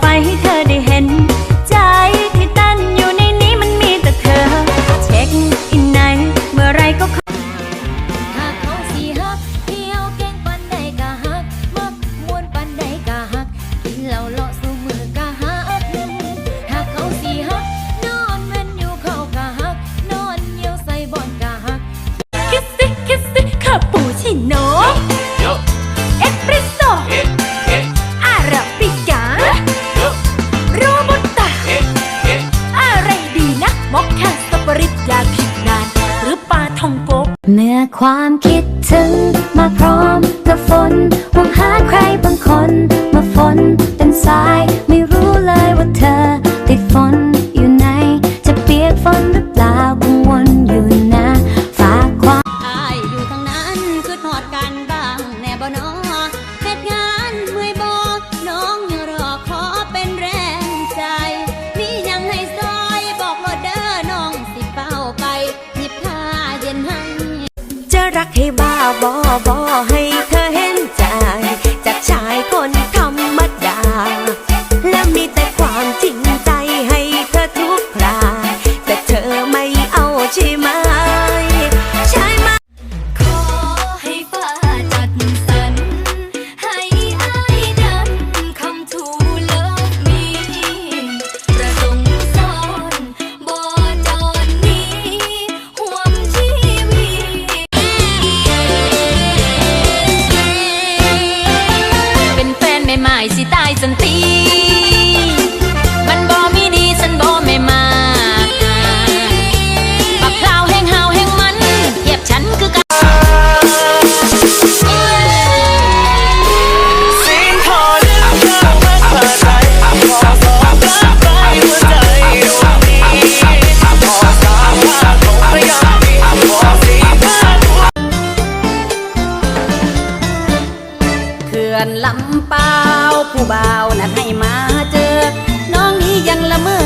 ไปให้เธอได้เห็น ใจที่ตั้นอยู่ในนี้มันมีแต่เธอ เช็คอินไหน เมื่อไรก็เขาหากเขาสิฮักเที่ยวเก่งปันใดก็ฮัก มักมวนปันใดก็ฮัก กินเหล้าเลาะสูมือก็ฮักหากเขาสิฮัก นอนเว้นอยู่เขากะฮัก นอนเยี่ยวใส่บอนกะ ริบยาคิดนาน หรือปลาทองกบเมื่อความคิดถึงมาพร้อมกับฝน की ลำเปล่าผู้บ่าวนั้ให้มาเจอ น้องนี้ยังละเมอ